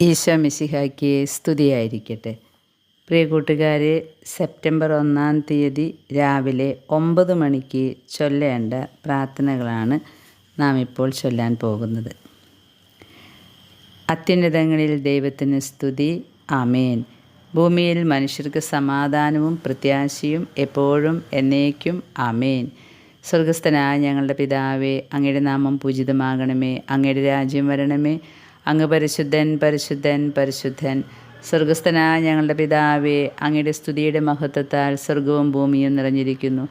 ഈശോ മിശിഹായ്ക്ക് സ്തുതിയായിരിക്കട്ടെ. പ്രിയ കൂട്ടുകാരെ സെപ്റ്റംബർ ഒന്നാം തീയതി രാവിലെ ഒമ്പത് മണിക്ക് ചൊല്ലേണ്ട പ്രാർത്ഥനകളാണ് നാം ഇപ്പോൾ ചൊല്ലാൻ പോകുന്നത്. അത്യുന്നതങ്ങളിൽ ദൈവത്തിന് സ്തുതി. ആമേൻ. ഭൂമിയിൽ മനുഷ്യർക്ക് സമാധാനവും പ്രത്യാശയും എപ്പോഴും എന്നേക്കും ആമേൻ. സ്വർഗസ്ഥനായ ഞങ്ങളുടെ പിതാവേ അങ്ങയുടെ നാമം പൂജിതമാകണമേ അങ്ങയുടെ രാജ്യം വരണമേ അങ്ങ് പരിശുദ്ധൻ പരിശുദ്ധൻ പരിശുദ്ധൻ. സ്വർഗസ്ഥനായ ഞങ്ങളുടെ പിതാവേ അങ്ങയുടെ സ്തുതിയുടെ മഹത്വത്താൽ സ്വർഗവും ഭൂമിയും നിറഞ്ഞിരിക്കുന്നു.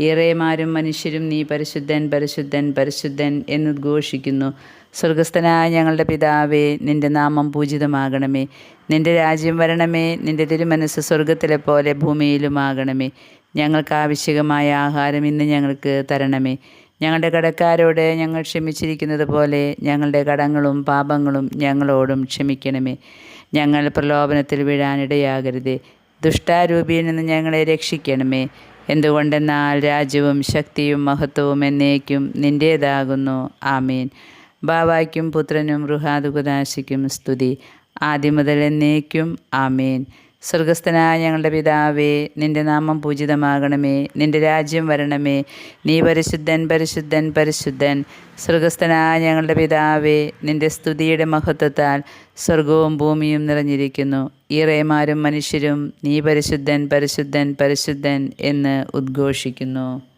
ഏറെമാരും മനുഷ്യരും നീ പരിശുദ്ധൻ പരിശുദ്ധൻ പരിശുദ്ധൻ എന്ന് ഘോഷിക്കുന്നു സ്വർഗസ്ഥനായ ഞങ്ങളുടെ പിതാവേ നിന്റെ നാമം പൂജിതമാകണമേ. നിന്റെ രാജ്യം വരണമേ നിന്റെ തിരുമനസ് സ്വർഗത്തിലെ പോലെ ഭൂമിയിലുമാകണമേ. ഞങ്ങൾക്ക് ആവശ്യകമായ ആഹാരം ഇന്ന് ഞങ്ങൾക്ക് തരണമേ. ഞങ്ങളുടെ കടക്കാരോട് ഞങ്ങൾ ക്ഷമിച്ചിരിക്കുന്നത് പോലെ ഞങ്ങളുടെ കടങ്ങളും പാപങ്ങളും ഞങ്ങളോടും ക്ഷമിക്കണമേ. ഞങ്ങൾ പ്രലോഭനത്തിൽ വീഴാനിടയാകരുതേ. ദുഷ്ടാരൂപിയിൽ നിന്ന് ഞങ്ങളെ രക്ഷിക്കണമേ. എന്തുകൊണ്ടെന്നാൽ രാജ്യവും ശക്തിയും മഹത്വവും എന്നേക്കും നിന്റേതാകുന്നു ആമീൻ. ബാബായ്ക്കും പുത്രനും റുഹാദുകുദാശിക്കും സ്തുതി. ആദ്യം മുതൽ എന്നേക്കും ആമീൻ. സ്വർഗസ്ഥനായ ഞങ്ങളുടെ പിതാവേ നിന്റെ നാമം പൂജിതമാകണമേ നിന്റെ രാജ്യം വരണമേ. നീ പരിശുദ്ധൻ പരിശുദ്ധൻ പരിശുദ്ധൻ. സ്വർഗസ്ഥനായ ഞങ്ങളുടെ പിതാവേ നിന്റെ സ്തുതിയുടെ മഹത്വത്താൽ സ്വർഗവും ഭൂമിയും നിറഞ്ഞിരിക്കുന്നു. ഈറേമാരും മനുഷ്യരും നീ പരിശുദ്ധൻ പരിശുദ്ധൻ പരിശുദ്ധൻ എന്ന് ഉദ്ഘോഷിക്കുന്നു.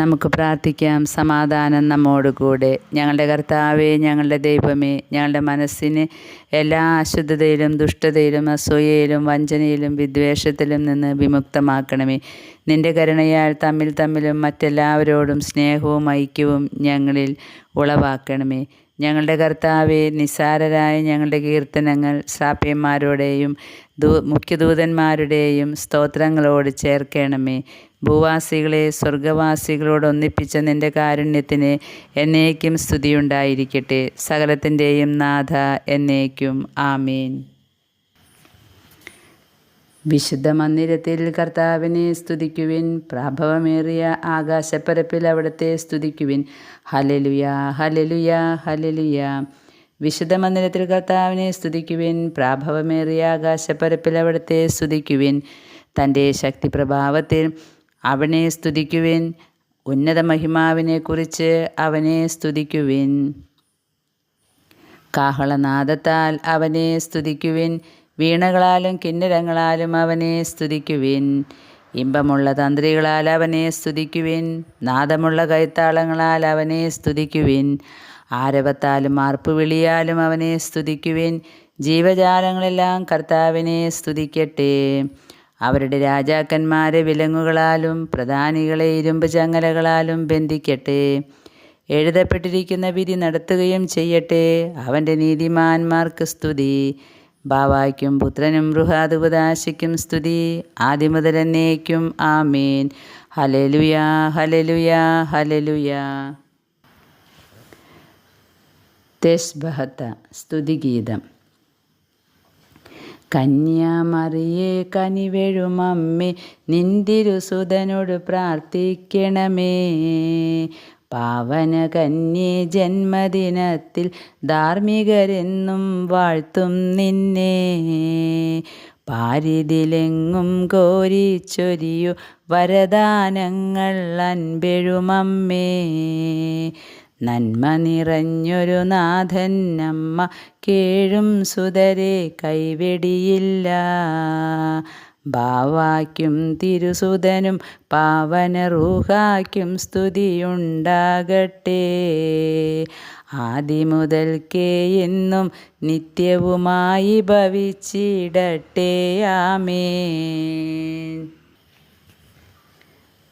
നമുക്ക് പ്രാർത്ഥിക്കാം. സമാധാനം നമ്മോടുകൂടെ. ഞങ്ങളുടെ കർത്താവേ ഞങ്ങളുടെ ദൈവമേ ഞങ്ങളുടെ മനസ്സിന് എല്ലാ അശുദ്ധതയിലും ദുഷ്ടതയിലും അസൂയയിലും വഞ്ചനയിലും വിദ്വേഷത്തിലും നിന്ന് വിമുക്തമാക്കണമേ. നിന്റെ കരുണയാൽ തമ്മിൽ തമ്മിലും മറ്റെല്ലാവരോടും സ്നേഹവും ഐക്യവും ഞങ്ങളിൽ ഉളവാക്കണമേ. ഞങ്ങളുടെ കർത്താവെ നിസാരരായ ഞങ്ങളുടെ കീർത്തനങ്ങൾ സാപ്യന്മാരുടെയും ദൂ മുഖ്യദൂതന്മാരുടെയും സ്തോത്രങ്ങളോട് ചേർക്കണമേ. ഭൂവാസികളെ സ്വർഗവാസികളോട് ഒന്നിപ്പിച്ച നിന്റെ കാരുണ്യത്തിന് എന്നേക്കും സ്തുതിയുണ്ടായിരിക്കട്ടെ. സകലത്തിന്റെയും നാഥ എന്നേക്കും. ആമീൻ. വിശുദ്ധ മന്ദിരത്തിൽ കർത്താവിനെ സ്തുതിക്കുവിൻ. പ്രാഭവമേറിയ ആകാശപ്പരപ്പിൽ അവിടുത്തെ സ്തുതിക്കുവിൻ. ഹലലുയ ഹലലുയ ഹലലുയ വിശുദ്ധ മന്ദിരത്തിൽ കർത്താവിനെ സ്തുതിക്കുവിൻ. പ്രാഭവമേറിയ ആകാശപ്പരപ്പിൽ അവിടുത്തെ സ്തുതിക്കുവിൻ. തന്റെ ശക്തി പ്രഭാവത്തിൽ അവനെ സ്തുതിക്കുവിൻ. ഉന്നത മഹിമാവിനെക്കുറിച്ച് അവനെ സ്തുതിക്കുവിൻ. കാഹളനാദത്താൽ അവനെ സ്തുതിക്കുവിൻ. വീണകളാലും കിന്നരങ്ങളാലും അവനെ സ്തുതിക്കുവിൻ. ഇമ്പമുള്ള തന്ത്രികളാൽ അവനെ സ്തുതിക്കുവിൻ. നാദമുള്ള കൈത്താളങ്ങളാൽ അവനെ സ്തുതിക്കുവിൻ. ആരവത്താലും ആർപ്പുവിളിയാലും അവനെ സ്തുതിക്കുവിൻ. ജീവജാലങ്ങളെല്ലാം കർത്താവിനെ സ്തുതിക്കട്ടെ. അവരുടെ രാജാക്കന്മാരെ വിലങ്ങുകളാലും പ്രധാനികളെ ഇരുമ്പ് ചങ്ങലകളാലും ബന്ധിക്കട്ടെ. എഴുതപ്പെട്ടിരിക്കുന്ന വിധി നടത്തുകയും ചെയ്യട്ടെ. അവന്റെ നീതിമാന്മാർക്ക് സ്തുതി. ബാവായ്ക്കും പുത്രനും റുഹാദുപദാശിക്കും സ്തുതി. എന്നേക്കും ആമീൻ. ഹലലുയാ ഹലലുയാ ഹലലുയ തെസ്ബഹത്ത സ്തുതിഗീതം. കന്യാമറിയെ കനിവെഴുമമ്മേ നിന്തിരുസുതനോട് പ്രാർത്ഥിക്കണമേ. പാവന കന്യേ ജന്മദിനത്തിൽ ധാർമ്മികരെന്നും വാഴ്ത്തും നിന്നെ. പാരിതിലെങ്ങും കോരിച്ചൊരിയു വരദാനങ്ങൾ അൻപെഴുമമ്മേ. നന്മ നിറഞ്ഞൊരു നാഥൻ അമ്മ കേഴും സുതരെ കൈവെടിയില്ല. ബാവായ്ക്കും തിരുസുതനും പാവന റൂഹാക്കും സ്തുതിയുണ്ടാകട്ടെ. ആദിമുതൽക്കേ എന്നും നിത്യവുമായി ഭവിച്ചിടട്ടെ. ആമേൻ.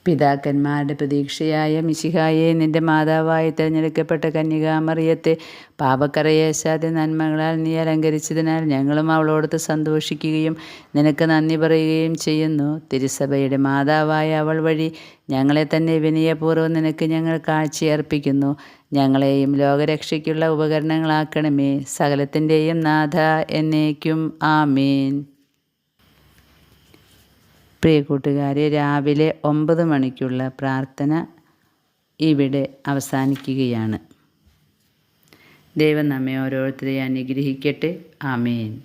പിതാക്കന്മാരുടെ പ്രതീക്ഷയായ മിശിഹായെ നിന്റെ മാതാവായി തിരഞ്ഞെടുക്കപ്പെട്ട കന്യകാമറിയത്തെ പാപക്കറയേശാതെ നന്മകളാൽ നീ അലങ്കരിച്ചതിനാൽ ഞങ്ങളും അവളോടത്ത് സന്തോഷിക്കുകയും നിനക്ക് നന്ദി പറയുകയും ചെയ്യുന്നു. തിരുസഭയുടെ മാതാവായ അവൾ വഴി ഞങ്ങളെ തന്നെ വിനയപൂർവം നിനക്ക് ഞങ്ങൾ കാഴ്ചയർപ്പിക്കുന്നു. ഞങ്ങളെയും ലോകരക്ഷയ്ക്കുള്ള ഉപകരണങ്ങളാക്കണമേ. സകലത്തിന്റെയും നാഥ എന്നേക്കും. ആമീൻ. പ്രിയ കൂട്ടുകാരെ രാവിലെ ഒമ്പത് മണിക്കുള്ള പ്രാർത്ഥന ഇവിടെ അവസാനിക്കുകയാണ്. ദൈവം നമ്മെ ഓരോരുത്തരെയും അനുഗ്രഹിക്കട്ടെ. ആമേൻ.